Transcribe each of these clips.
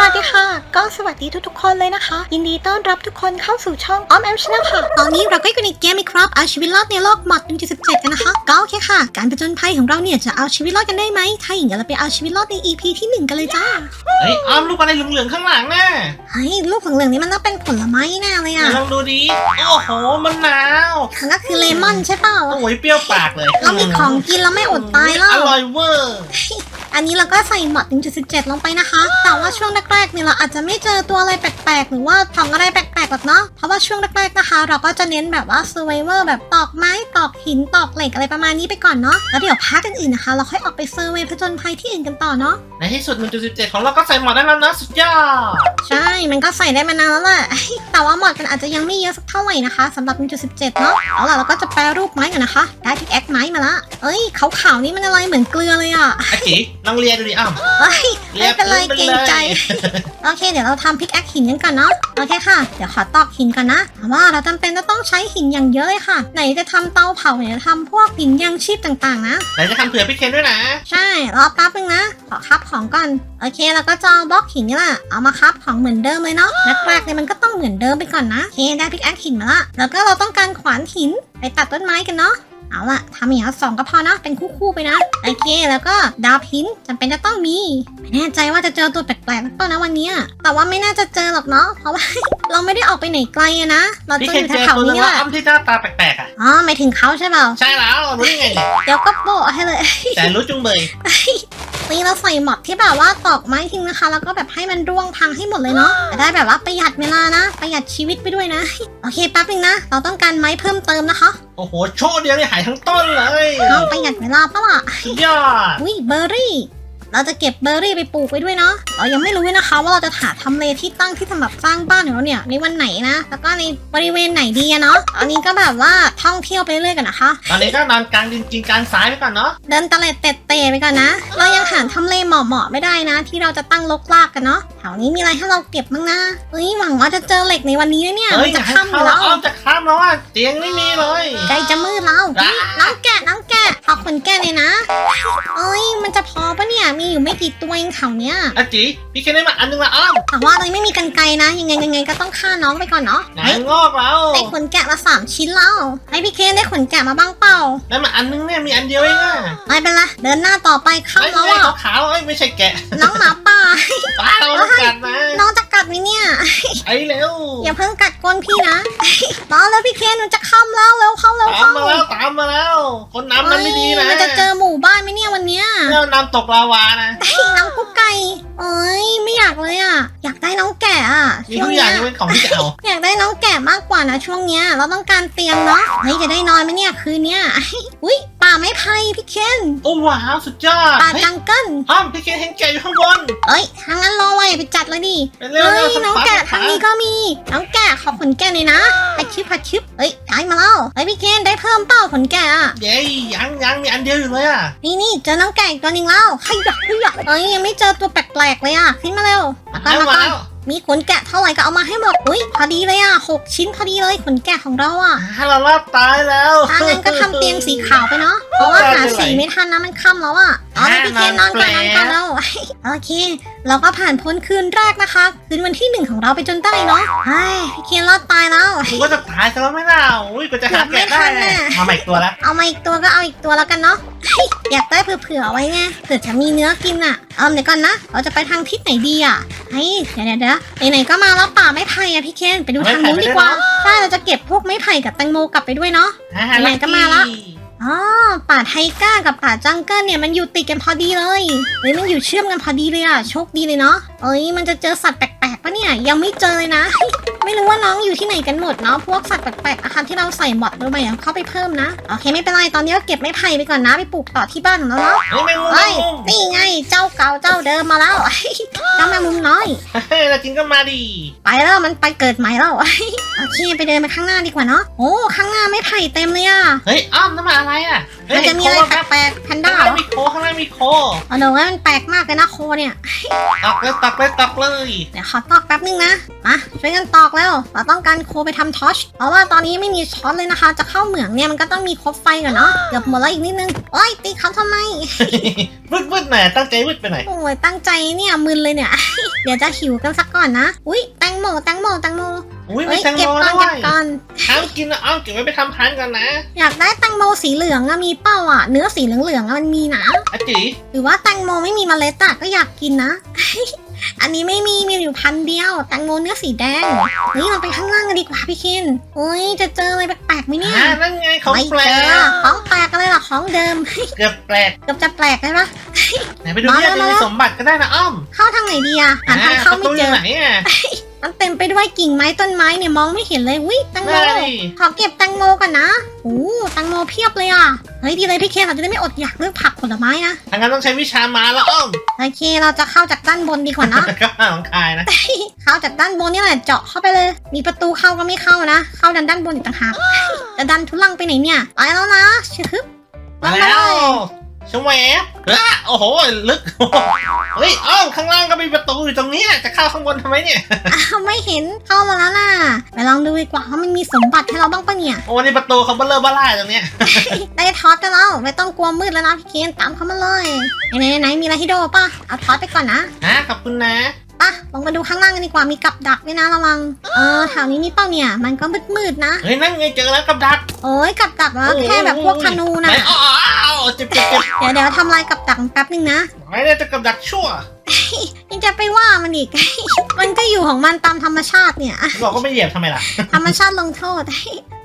สวัสดีค่ะ ก็สวัสดีทุกๆคนเลยนะคะ ยินดีต้อนรับทุกคนเข้าสู่ช่องออมแอมชนะค่ะ ตอนนี้เราก็อยู่ในเกมอีกครับเอาชีวิตรอดในโลกหมอด1.17 กันนะคะ ก็โอเคค่ะ การผจญภัยของเราเนี่ยจะเอาชีวิตรอดกันได้ไหมถ้าอย่างนั้นเราไปเอาชีวิตรอดใน EP ที่ 1 กันเลยจ้าเฮ้ยอ้อมลูกอะไรเหลืองๆข้างหลังน่ะเฮ้ยลูกเหลืองๆนี่มันต้องเป็นผลไม้แน่เลยเดี๋ยอะวลองดูดิโอ้โหมันหนาวมันก็คือเลมอนใช่เปล่าโอ้ยเปรี้ยวปากเลย เรามีของกินเราไม่อดตายแล้วอร่อยเวอร์ อันนี้เราก็ใส่หมอด1.17 ลงไปนะคะ แต่ว่าช่วงแรกๆเนี่ยเราอาจจะไม่เจอตัวอะไรแปลกๆ หรือว่าของอะไรแปลกๆหรอกเนาะ เพราะว่าช่วงแรกๆนะคะ เราก็จะเน้นแบบว่า survivor แบบตอกไม้ตอกหินตอกเหล็กอะไรประมาณนี้ไปก่อนเนาะ แล้วเดี๋ยวพาร์ทอื่นๆนะคะ เราค่อยออกไปเซอร์เวย์ผจญภัยที่อื่นกันต่อเนาะ ในที่สุด 1.17 ของเราก็ใส่หมอดได้แล้วนะสุดยอด ใช่ มันก็ใส่ได้มานานแล้วแหละ แต่ว่าหมอดกันอาจจะยังไม่เยอะสักเท่าไหร่นะคะสำหรับ 1.17 เนาะเอาล่ะเราก็จะแปรรูปไม้กันนะคะ ได้พิกแอคไม้มาละ เอ้ยขาวๆนี่มันอะไรเหมือนเกลือเลยอะ อาจิลองเลียดูดิอ้อมเอ้ยเลีไม่ยเป็นไรพื้เกรงใจโอเค เดี๋ยวเราทำพิกแอคหินกันก่อนเนาะ โอเคค่ะ เดี๋ยวขอตอกหินก่อนนะเพราะว่าเราจำเป็นจะต้องใช้หินอย่างเยอะเลยค่ะ ไหนจะทำเตาเผาไหนจะทำพวกหินยังชีพต่างๆนะ ไหนจะทำเผื่อพี่เคนด้วยนะ ใช่ รอแป๊บนึงนะ ขอคับของก่อน โอเค แล้วก็จะเอาบล็อกหินนี่แหละ เอามาคับของเหมือนเดิมเลยเนาะ แรกๆเนี่ยมันก็ต้องเหมือนเดิมไปก่อนนะ โอเค ได้พิกแอคหินมาละ แล้วก็เราต้องการขวานหิน ไปตัดต้นไม้กันเนาะ เอาล่ะทำอย่างนี้สองก็พอนะเป็นคู่ๆไปนะโอเคแล้วก็ดาบหินจำเป็นจะต้องมีไม่แน่ใจว่าจะเจอตัวแปลกๆหรือเปล่านะวันเนี้ยแต่ว่าไม่น่าจะเจอหรอกเนาะเพราะว่า เราไม่ได้ออกไปไหนไกลอะนะเราพี่จะเคอนยู่เจอแถวตัวๆนึงนี้แหว่าละอ้อมที่หน้าตาแปลกๆอะอ๋อหมายถึงเขาใช่เปล่าใช่แล้วรู้ได้ไงเนี่ยเดี๋ยวก็โบะให้เลย แต่รู้จุงเบยนี่เราใส่หมอดที่แบบว่าตอกไม้ทิ้งนะคะ แล้วก็แบบให้มันร่วงพังให้หมดเลยเนาะจะได้แบบว่าประหยัดเวลานะ ประหยัดชีวิตไปด้วยนะ โอเคแป๊บนึงนะ เราต้องการไม้เพิ่มเติมนะคะ โอ้โห โชว์เดียวเนี่ยหายทั้งต้นเลยเอาประหยัดเวลาปะล่ะสุดยอดอุ้ยเบอร์รี่ เราจะเก็บเบอร์รี่ไปปลูกไว้ด้วยเนาะเรายังไม่รู้เลยนะคะ ว่าเราจะหาทำเลที่ตั้งที่สำหรับสร้างบ้านของเราเนี่ยในวันไหนนะ แล้วก็ในบริเวณไหนดีอะเนาะตอนนี้ก็แบบว่าท่องเที่ยวไปเรื่อยกันนะคะ ตอนนี้ก็นอนกลางดินกินกลางซ้ายไปก่อนเนาะเดินตะเล็ดเตะเตะไปก่อนนะ เรายังหาทำเลเหมาะๆไม่ได้นะ ที่เราจะตั้งลกลากกันเนาะแถวนี้มีอะไรให้เราเก็บบ้างนะเฮ้ยหวังว่าจะเจอเหล็กในวันนี้นะเนี่ยเฮ้มัยนอจะย่าให้ค่ำอเข้ายู่แล้แล้ววอ้อมจะข้ามแล้วอะเตียงไม่มีเลยใกล้จะมืดแล้วอะน้องแกะน้องแกะขอขนแกะเลยนะเอ้ยมันจะพอปะเนี่ยมีอยู่ไม่กี่ตัวเองแถวเนี้ยอาจิพี่เคนได้มาอันนึงละอ้อมแต่ว่าเราไม่มีกันไกลนะ ยังไงยังไงก็ต้องฆ่าน้องไปก่อนเนาะไหนเฮ้ยงอกแล้วได้ขนแกะมาสามชิ้นแล้วไอพี่เคนได้ขนแกะมาบ้างเปล่าได้มาอันนึงเนี่ยมีอันเดียวเองอะไม่เป็นไรเดินหน้าต่อไปเข้าไอ้แล้วไอ้อะขาวๆไอ้ยไม่ใช่แกะน้องหมาป่าตาเราต้องกัดนะน้องจะกัดไหมเนี่ย ไอ้เร็วอย่าเพิ่งกัดก้นพี่นะรอแล้วพี่เคนมันจะค่ำแล้วเร็วเข้าเร็วตามเข้ามาแล้วตามมาแล้ว คนน้ำนั้นไม่ดีนะเอ้ยมันจะเจอหมู่บ้านไหมเนี่ยวันเนี้ยแล้วน้ำตกลาวานะเฮ้ยน้องกุ๊กไก่เอ้ยไม่อยากเลยอะ อยากได้น้องแกะอะมีช่วทุงกอเนี้ย่างยที่เป็นของที่จะเอา อยากได้น้องแกะมากกว่านะช่วงเนี้ยเราต้องการเตียงเนาะเฮ้ยจะได้นอนไหมเนี่ยคืนเนี้ย อุ้ยป่าไม้ไผ่พี่เคนโอ้ว้าวสุดยอดป่าเฮ้ยจังเกิลอ้อมพี่เคนเห็นแกะอยู่ข้างบน เอ้ยทางนั้นรอไว้ไปจัดเลยดิ ไปเร็วเฮ้เร็ยวน้องแกะทางนี้ก็ก็มี น้องแกะขอขนแกะหน่อยนะผัดชิบผัดชิบเอ้ยได้มาแล้วเฮ้ยพี่เคนได้เพิ่มเป้าขนแกะอะเย้ยังยังมีอันเดียวอยู่เลยอะนี่นี่เจอน้องแกะอีกตัวหนึงแล้วขยับขยับเอ้ยยังไม่เจอตัวแปลกๆเลยอะขึ้นมาเร็วมาก่อนแล้วมามาก่อนแล้วมีขนแกะเท่าไหร่ก็เอามาให้หมด อุ้ยพอดีเลยอะหกชิ้นพอดีเลยขนแกะของเราอะอ่าเรารอดตายแล้วถ้างั้นก็ทำเตียงสีขาวไปเนาะ เพราะว่าหาสีไม่ทันนะมันค่ำแล้วอะเอาเลยพี่เคนนอนก่อนนอนก่อนแล้วโอเค เราก็ผ่านพ้นคืนแรกนะคะ คืนวันที่หนึ่งของเราไปจนได้เนาะเฮ้ยพี่เคนรอดตายแล้วกูก็จะตายซะแล้วไม่ล่ะอุ้ยกูจะหาแกะได้เกือบไม่ทันน่ะมาใหม่อีกตัวแล้วเอามาอีกตัวก็เอาอีกตัวแล้วกันเนาะเฮ้ ยอยากได้เผื่อๆเอาไว้ไงเผื่อจะมีเนื้อกินอะเอาเดี๋ยวก่อนนะ เราจะไปทางทิศไหนดีอะเฮ้ยเดี๋ยวเดี๋ยวเดี๋ยวไหนๆก็มาแล้วป่าไม้ไผ่อะพี่เคนไปดูทางนู้นดีกว่าใช่เราจะเก็บพวกไม้ไผ่กับแตงโมกลับไปด้วยเนาะอ่าไหนๆก็มาละลัคกี้อ๋อป่าไทก้ากับป่าจังเกิลเนี่ยมันอยู่ติดกันพอดีเลยเฮ้ยมันอยู่เชื่อมกันพอดีเลยอะโชคดีเลยเนาะเอ้ยมันจะเจอสัตว์แปลกๆปะเนี่ยยังไม่เจอเลยนะ ไม่รู้ว่าน้องอยู่ที่ไหนกันหมดเนาะพวกสัตว์แปลกๆอาหารที่เราใส่หมดลงไปอะเข้าไปเพิ่มนะโอเคไม่เป็นไรตอนนี้ก็เก็บไม้ไผ่ไปก่อนนะไปปลูกต่อที่บ้านของเราเนาะเฮ้ยแมงมุมแมเฮ้ยงมุมนี่ไงเจ้าเก่าเจ้าเดิมมาแล้วเจ้าแมงมุมน้อยเฮ้ยเราจริงก็มาดิไปแล้วมันไปเกิดใหม่แล้วโอเคไปเดินไปข้างหน้าดีกว่าเนาะโอ้ข้างหน้าไม้ไผ่เต็มเลยอะเฮ้ยอ้อมนั่นมาอะไรอะเฮ้ยมันจะมีอะไรโคครับแปลกๆแพนข้าด้างเหรล่างอมีโคข้างล่างมีโคเอาเดี๋ยวว่ามันแปลกมากเลยนะโคเนี่ยตักเลยตักเลยตักเลยเดี๋ยวขอตอกแป๊บนึงนะมาช่วยกันตอกแล้ว เราต้องการโคไปทำทอชเพราะว่าตอนนี้ไม่มีช้อนเลยนะคะ จะเข้าเหมืองเนี่ยมันก็ต้องมีคบไฟก่อนเนาะเกือบหมดแล้วอีกนิดนึงโอ้ยตีเขาทำไมวืดวืดหน่อยตั้งใจวืดไปหน่อยโอ้ยตั้งใจเนี่ยมึนเลยเนี่ย เดี๋ยวจะหิวกันสักก่อนนะอุ้ยแตงโมแตงโมแตงโมอุ้ยเอ้มียแตงเก็โมบก่อนด้วเก็บยก่อนห้ามกินนะอ้อมเก็บไว้ไปทำพันกันนะ อยากได้แตงโมสีเหลืองอะมีเป้าอะเนื้อสีเหลืองๆอะมันมีนะอาจิหรือว่าแตงโมไม่มีเมล็ดอะก็อยากกินนะ อันนี้ไม่มีมีอยู่พันเดียวแตงโมเนื้อสีแดงเฮ้ยเราไปข้างล่างกันดีกว่าพี่คินโอ้ยจะเจออะไรแปลกๆไหมเนี่ย อ่านั่นไงของไม่แปลเจกอของแปลกอะไรล่ะของเดิม เกือบแปลกเกือบจะแปลกเลยปะ ไหนไปดูมาที่อาจแล้วจะมีมาแล้วสมบัติก็ได้นะอ้อมเข้าทางไหนดีอะหาทางเข้าประไม่ตูเจอยู่อ ไหนอะ มันเต็มไปด้วยกิ่งไม้ต้นไม้เนี่ยมองไม่เห็นเลยวิแตงโมได้ดิขอเก็บแตงโมก่อนนะโอ้แตงโมเพียบเลยอะเฮ้ยดีเลยพี่เคนเราจะได้ไม่อดอยากเลือกผักผลไม้นะทางนั้นต้องใช้วิชามาแล้วอ้อมโอเคเราจะเข้าจากด้านบนดีกว่านะก็มาของคายนะ เข้าจากด้านบนนี่แหละเจาะเข้าไปเลย มีประตูเข้าก็ไม่เข้านะ เข้าดันด้านบนอีกต่างหากจะดันทุลังไปไหนเนี่ยไปแล้วนะชึบลมางมาแล้เลวยชมแหวบอะโอ้โห ลึก เฮ้ยอ้อมข้างล่างก็มีประตู อยู่ตรงเนี้ยจะเข้าข้างบนทำไมเนี่ยอ้าวไม่เห็นเข้ามาแล้วน่ะไปลองดูดีกว่าว่ามันมีสมบัติให้เราบ้างปะเนี่ย โอ้นี่ประตูเขาเบลเลอร์บ้าล่าตรงเนี้ยได้ทอดกันแล้วไม่ต้องกลัวมืดแล้วนะพี่เคนตามเข้ามาเลยไหนไหนไหนมีอะไรให้ดูป่ะเอาทอดไปก่อนนะนะขอบคุณนะปะลงมาดูข้างล่างกันดีกว่ามีกับดักด้วยนะระวัง เออแถวนี้มีเป้าเนี่ย มันก็มืดๆนะ เฮ้ยนั่นไงเจอแล้วกับดัก โอ้ยกับดักแล้วแค่แบบพวกธนูนะไหอ๋ออ้าวเจ็บเจ็บเจ็บเดี๋ยวเดี๋ยวทำลายกับดักแป๊บนึงนะไม่ได้จะกับดักชั่ว ยังจะไปว่ามันอีก มันก็อยู่ของมันตามธรรมชาติเนี่ย บอกก็ไม่เหยียบทำไมล่ะ ธรรมชาติลงโทษ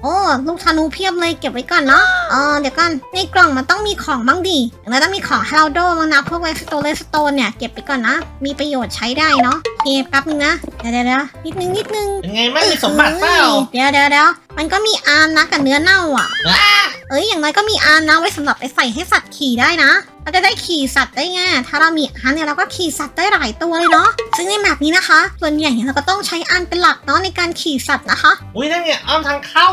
โอ้ลูกธนูเพียบเลยเก็บไว้ก่อนเนาะเออเดี๋ยวก่อนในกล่องมันต้องมีของบ้างดิแล้วต้องมีของให้เราโดบ้างนะพวกไวสโตนเลสโตนเนี่ยเก็บไปก่อนนะ มีประโยชน์ใช้ได้เนาะโอเคแป๊บนึงนะเดี๋ยวเดี๋ยวเดี๋ยวนิดนึงนิดนึงเป็นไงบ้างมีสมบัติเปล่าเดี๋ยวเดี๋ยวเดี๋ยวมันก็มีอานนะกับเนื้อเน่าอะ อ้าเอ้ยอย่างน้อยก็มีอานนะไว้สำหรับไปใส่ให้สัตว์ขี่ได้นะ เราจะได้ขี่สัตว์ได้ไงถ้าเรามีอานเนี่ยเราก็ขี่สัตว์ได้หลายตัวเลยเนาะซึ่งในแบบนี้นะคะ ส่วนใหญ่เราก็ต้องใช้อานเป็นหลักเนาะในการขี่สัตว์นะคะ อุ้ยนั่นไงอ้อมทางเข้า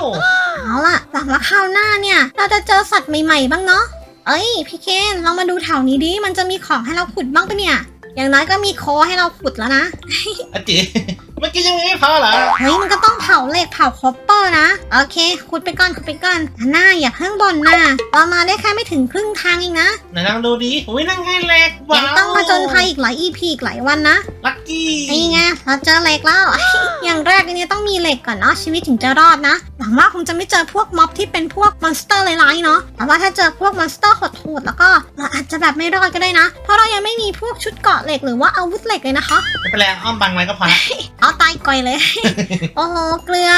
เอาล่ะหลังละคราวหน้าเนี่ย เราจะเจอสัตว์ใหม่ๆบ้างเนาะเอ้ยพี่เคนลองมาดูแถวนี้ดิมันจะมีของให้เราขุดบ้างปะเนี่ย อย่างน้อยก็มีโคให้เราขุดแล้วนะอาจิเมื่อกี้ยังไม่พอเหรอเฮ้ยมันก็ต้องเผาเหล็กเผาคอปเปอร์นะ โอเค ขุดไปก่อนขุดไปก่อนอันหน้าอย่าเพิ่งบ่นนะเรามาได้แค่ไม่ถึงครึ่งทางเองนะไหนลองดูดิอุ้ยนั่นไงเหล็กว้ายังวต้องมาจนภัยอีกหลาย EP อีกหลายวันนะ ลักกี้นี่ไงเราเจอเหล็กแล้ว อย่างแรกเนี่ยต้องมีเหล็กก่อนเนาะชีวิตถึงจะรอดนะ หวังว่าคงจะไม่เจอพวกม็อบที่เป็นพวกมอนสเตอร์ร้ายๆเนาะ แต่ว่าถ้าเจอพวกมอนสเตอร์โหดๆแล้วก็เราอาจจะแบบไม่รอดก็ได้นะ เพราะเรายังไม่มีพวกชุดเกราะเหล็กหรือว่าอาวุธเหล็กเลยนะคะ ไม่เป็นไรอ้อมบังไว้ก็พอละเอาตายก่อยเลย โอ้โหเกลือ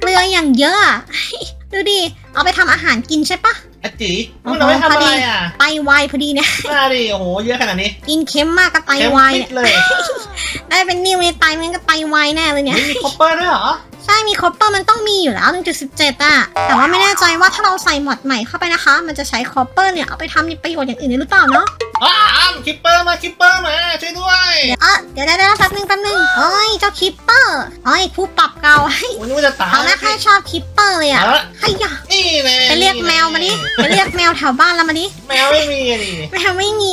เกลืออย่างเยอะอะ ดูดิ เอาไปทำอาหารกินใช่ปะอาจิมันเอาไว้ทำอะไรอะไตวายพอดีเนี่ยน่าดิโอ้โห เยอะขนาดนี้กินเค็มมากก็ไตเค็มวายปิเนี่ดยเลยได้เป็นนิ้วในไตมันก็ไตวายแน่เลยเนี่ยนี่มีคอปเปอร์ด้วยเหรอใช่มีคอปเปอร์มันต้องมีอยู่แล้ว 1.17อะแต่ว่าไม่แน่ใจว่าถ้าเราใส่หมอดใหม่เข้าไปนะคะ มันจะใช้คอปเปอร์เนี่ยเอาไปทำในประโยชน์อย่างอื่นได้หรือเปล่าเนาะอ้าวอ้อมคิปเปอร์มาคิปเปอร์มาช่วยด้วยเดี๋ยวอะเดี๋ยวเดี๋ยวเดี๋ยวแป๊บนึงแป๊บนึงโอ้ยเจ้าคิปเปอร์โอ้ยผู้ปรับเก่าโอ้ยนึกว่าจะตายเขาไม่ค่อยชอบคิปเปอร์เลยอะเอาละให้ยะนี่แน่ไปเรียกแมวมาดิไปเรียกแมวแถวบ้านเรามาดิแมวไม่มีอะดิแมวไม่มี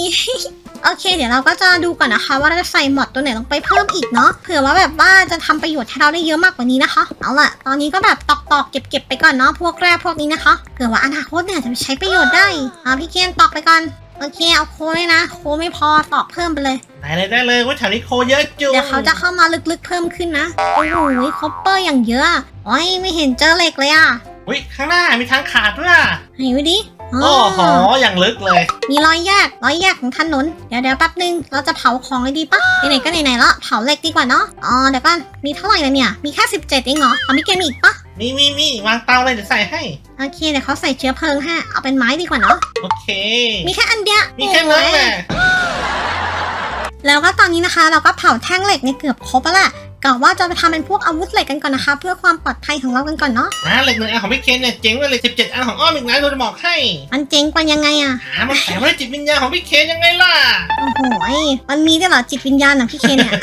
โอเค เดี๋ยวเราก็จะดูก่อนนะคะ ว่าเราจะใส่หมอดตัวไหนลงไปเพิ่มอีกเนาะเผื่อว่าแบบว่าจะทำประโยชน์ให้เราได้เยอะมากกว่านี้นะคะ เอาล่ะ ตอนนี้ก็แบบตอกตอกๆเก็บเก็บๆไปก่อนเนาะพวกแร่พวกนี้นะคะเผื่อว่าอนาคตเนี่ยจะไปใช้ประโยชน์ได้เอาพี่เคนตอกไปก่อนโอเคเอาโคเลยนะ โคไม่พอตอกเพิ่มไปเลยได้เลยได้เลยว่าแถวนี้โคเยอะจุงเดี๋ยวเขาจะเข้ามาลึกๆเพิ่มขึ้นนะโอ้โหคอปเปอร์อย่างเยอะโอ้ยไม่เห็นเจอเหล็กเลยอะอุ้ยข้างหน้ามีทางขาดด้วยอะไหนดูดิ โอ้โหอย่างลึกเลย มีรอยแยกรอยแยกของถนนเดี๋ยวเดี๋ยวแป๊บนึงเราจะเผาของเลยดีปะไหนๆก็ไหนๆแล้วเผาเหล็กดีกว่าเนาะอ๋อเดี๋ยวก่อนมีเท่าไหร่เลยเนี่ยมีแค่17เองเหรอเอามีเกมอีกปะมีมีมีวางเตาเลยเดี๋ยวใส่ให้โอเคเดี๋ยวเขาใส่เชื้อเพลิงให้เอาเป็นไม้ดีกว่าเนาะโอเค มีแค่อันเดียวมีแค่นั้นแหละแล้วก็ตอนนี้นะคะ เราก็เผาแท่งเหล็กในเกือบครบแล้วแหละ กะว่าจะไปทำเป็นพวกอาวุธเหล็กกันก่อนนะคะ เพื่อความปลอดภัยของเรากันก่อนเนาะอ่าเหล็กหนึ่งอันของพี่เคนเนี่ยเจ๋งกว่าเหล็กสิบเจ็ดอันของอ้อมอีกนะเราจะบอกให้มันเจ๋งกว่ายังไงอะหามันแฝงไว้ในจิตวิญญาณของพี่เคนยังไงล่ะโอ้โหยมันมีด้วยเหรอจิตวิญญาณของพี่เคนเนี่ย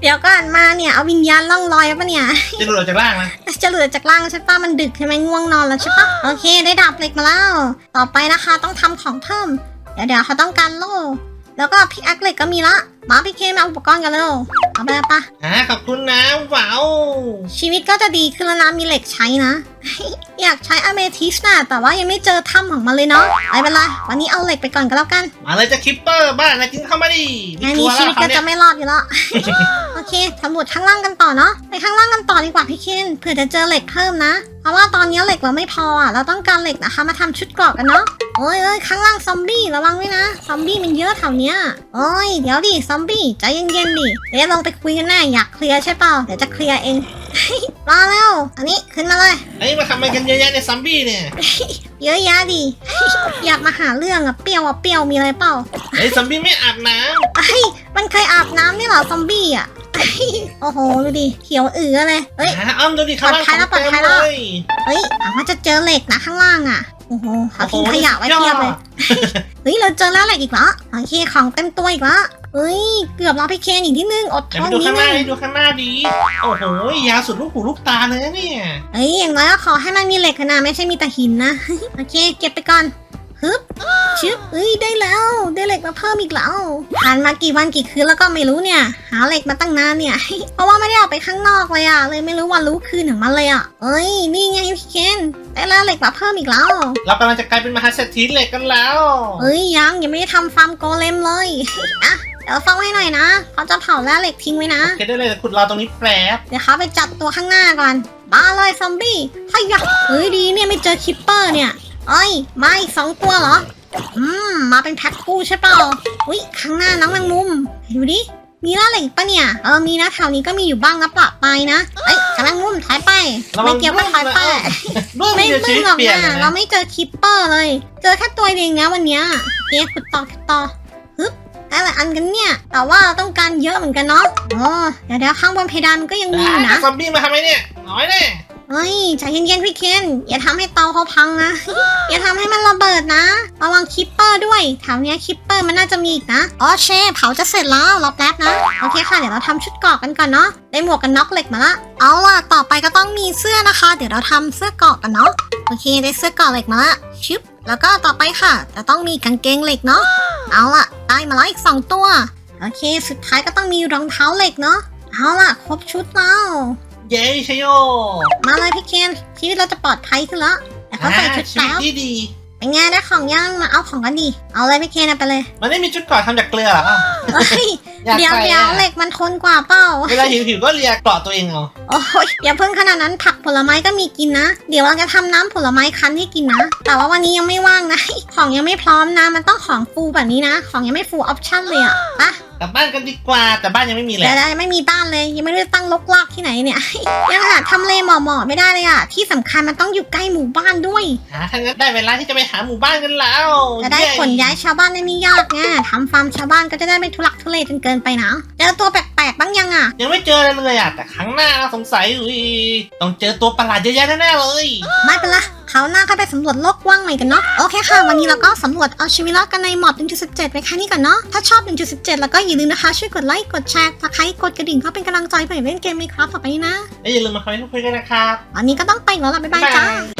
เดี๋ยวก่อนมาเนี่ยเอาวิญญาณล่องลอยปะเนี่ย จะหลุดออกจากร่างนะจะเหลือจากล่างใช่ปะมันดึกใช่ไหมง่วงนอนแล้วใช่ปะโอเค ได้ดาบเหล็กมาแล้ว ต่อไปนะคะ ต้องทำของเพิ่ม เดี๋ยวเดี๋ยวเขาต้องการโล่ แล้วก็พิกแอคเหล็กก็มีละมาพี่เคนมาเอาอุปกรณ์กันเร็วเอาไปเอาไปอ่าขอบคุณนะว้าวชีวิตก็จะดีขึ้นแล้วนะมีเหล็กใช้นะ อยากใช้อเมทิสนะแต่ว่ายังไม่เจอถ้ำของมันเลยเนาะไม่เป็นไรวันนี้เอาเหล็กไปก่อนก็แล้วกัน มาเลยจะคิปเปอร์บ้านนะกินเข้ามาดิงานกลันี้วชีแล้ววิตคราก็วเนี้จะยไม่รอดอยู่แล้วโอ เคสำรวจข้างล่างกันต่อเนาะไปข้างล่างกันต่อดีกว่าพี่เคนเผื่อจะเจอเหล็กเพิ่มนะเพราะว่าตอนนี้เหล็กเราไม่พออะเราต้องการเหล็กนะคะ มาทำชุดเกราะกันเนาะโอ้ยเอ้ยข้างล่างซอมบี้ระวังไว้นะซอมบี้มันเยอะแถวเนี้ยโอ้ยเดี๋ยวดิซอมบี้ใจเย็นๆดิเดี๋ยวลงไปคุยกันแน่อยากเคลียร์ใช่เปล่าเดี๋ยวจะเคลียร์เองรอแล้วอันนี้ขึ้นมาเลยเอ้ยมาทำอะไรกันเยอะแยะในซัมบี้เนี่ยเยอะแยะดิอยากมาหาเรื่องอะเปรี้ยวอะเปรี้ยวมีอะไรเปล่าเฮ้ยซัมบี้ไม่อาบน้ไอ้ยมันเคยอาบน้ำนี่เหรอซอมบี้อะ โอ้โหดูดิเขียวอือเลยเฮ้ยำหาอ้อมดูดิข้างล่างปลอดภัยแล้วของเต็มปลอดภัยแล้วเลยเฮ้ยหวังว่าจะเจอเหล็กนะข้างล่างอะโอ้โหเขาโอ้โหทิ้งขยะไว้สุดเพียบเลยอดเฮ้ยเราเจอแล้วเหล็กอีกแล้วโอเคของเต็มตัวอีกแล้วเฮ้ยเกือบเราพี่เคนอีกนิดนึงอดทเดี๋ยวนไปดูนิดข้างหนึน้างให้ดูข้างหน้าดี โอ้โห ยาวสุดลูกหูลูกตาเลยนะเนี่ย เฮ้ยอย่างน้อยก็ขอให้มันมีเหล็กนะไม่ใช่มีแต่หินนะ โอเคเก็บไปก่อน ฮึบชึบเอ้ยได้แล้ว ได้เหล็กมาเพิ่มอีกแล้วผ่านมากี่วันกี่คืนแล้วก็ไม่รู้เนี่ย หาเหล็กมาตั้งนานเนี่ย เพราะว่าไม่ได้ออกไปข้างนอกเลยอะเลยไม่รู้วันรู้คืนของมันเลยอะเอ้ยนี่ไงพี่เคนได้แล้วเหล็กมาเพิ่มอีกแล้ว เรากำลังจะกลายเป็นมหาเศรษฐีเหล็กกันแล้ว เอ้ยยังยังไม่ได้ทำฟาร์มโกเลมเลยอะเดี๋ยวฟังไว้หน่อยนะเขาจะเผาแล้วเหล็กทิ้งไว้นะโอเคได้เลยแต่ขุดรอตรงนี้แป๊บเดี๋ยวเขาไปจัดตัวข้างหน้าก่อนมาเลยซอมบี้พยะเฮ้ยดีเนี่ยไม่เจอคิปเปอร์เนี่ย เอ้ยมาอีกสองตัวเหรอ อืม มาเป็นแพ็คคู่ใช่เปล่าอุ้ยข้างหน้าน้องแมงมุม ดูดิ มีล่าอะไรอีกปะเนี่ย เออ มีนะแถวนี้ก็มีอยู่บ้างนะปะไปนะ เอ้ยกำลังมุมถอยไป ไม่เกี่ยวก็ถอยไป ไม่มึงหรอกนะเราไม่เจอคิปเปอร์เลย เจอแค่ตัวเดียวเองนะวันเนี้ยเอ๊ะขุดต่อขุดต่อฮึบได้หลายอันกันเนี่ย แต่ว่าต้องการเยอะเหมือนกันเนาะ อ๋อ เดี๋ยวเดี๋ยวข้างบนเพดานก็ยังมีอยู่นะซอมบี้มาทำไมเนี่ยน้อยแน่ เฮ้ยใจเย็นๆพี่เคนอย่าทำให้เตาเขาพังนะ อย่าทำให้มันระเบิดนะระวังคิปเปอร์ด้วยแถวเนี้ยคิปเปอร์มันน่าจะมีอีกนะอ๋อเชเผาจะเสร็จแล้วรอแป๊บนะโอเคค่ะเดี๋ยวเราทำชุดเกราะกันก่อนเนาะได้หมวกกันน็อกเหล็กมาละเอาล่ะต่อไปก็ต้องมีเสื้อนะคะ เดี๋ยวเราทำเสื้อเกราะกันเนาะโอเคได้เสื้อเกราะเหล็กมาละชึบแล้วก็ต่อไปค่ะจะต้องมีกางเกงเหล็กเนาะเอาล่ะได้มาแล้วอีกสองตัวโอเค สุดท้ายก็ต้องมีรองเท้าเหล็กเนาะเอาล่ะ ครบชุดแล้ว เย้ชโยมาเลยพี่เคนชีวิตเราจะปลอดภัยขึ้นแล้วแต่เขาใส่ชุดชีวิตแล้วดีดีเป็นไงได้ของย่างมาเอาของกันดี เอาเลยพี่เคนเอาไปเลยๆมันไม่มีชุดเกราะทำจากเกลือเหรออ้าวเฮ้ยอยากเดี๋ยวใส่เดี๋ยวอะเหล็กมันทนกว่าเปล่าเวลาหิวหิวๆก็เลียเกราะตัวเองเอาโอ้ยอย่าเพิ่งขนาดนั้นผักผลไม้ก็มีกินนะ เดี๋ยวเราจะทำน้ำผลไม้คั้นให้กินนะ แต่ว่าวันนี้ยังไม่ว่างนะ ของยังไม่พร้อมนะ มันต้องของฟูแบบนี้นะ ของยังไม่ฟูออปชั่นเลยอะไปะ กลับบ้านกันดีกว่า แต่บ้านยังไม่มีแหเดี๋ยละวได้ไม่มีบ้านเลย ยังไม่รู้จะตั้งลกลากที่ไหนเนี่ย ยังหาทำเลเหมาะๆไม่ได้เลยอะที่สำคัญมันต้องอยู่ใกล้หมู่บ้านด้วยหาถ้างั้นได้เวลาที่จะไปหาหมู่บ้านกันแล้วจะได้ขนย้ายชาวบ้านได้ไม่ยากไงทำฟาร์มชาวบ้านก็จะได้ไม่ทุลักทุเลจนเกินไปนะเจอตัวแปลกๆบ้างยังอะ ยังไม่เจออะไรเลยอะแต่ครั้งหน้าเราสงสัยอุ้ยต้องเจอตัวประหลาดเยอะแยะแน่ๆเลย ไม่เป็นไร คราวหน้าก็ไปสำรวจโลกกว้างใหม่กันเนาะโอเคค่ะ วันนี้เราก็สำรวจเอาชีวิตรอดกันในหมอด1.17 ไปแค่นี้ก่อนเนาะถ้าชอบ 1.17 แล้วก็อย่าลืมนะคะ ช่วยกดไลค์กดแชร์กดไลค์กดกระดิ่งเพื่อเป็นกำลังใจเพื่อให้เล่นเกมไหมครับต่อไปนี้นะและอย่าลืมมาคอมเมนต์พูดคุยกันนะครับวันนี้ก็ต้องไปแล้วล่ะบ๊ายบายจ้าบ๊ายบาย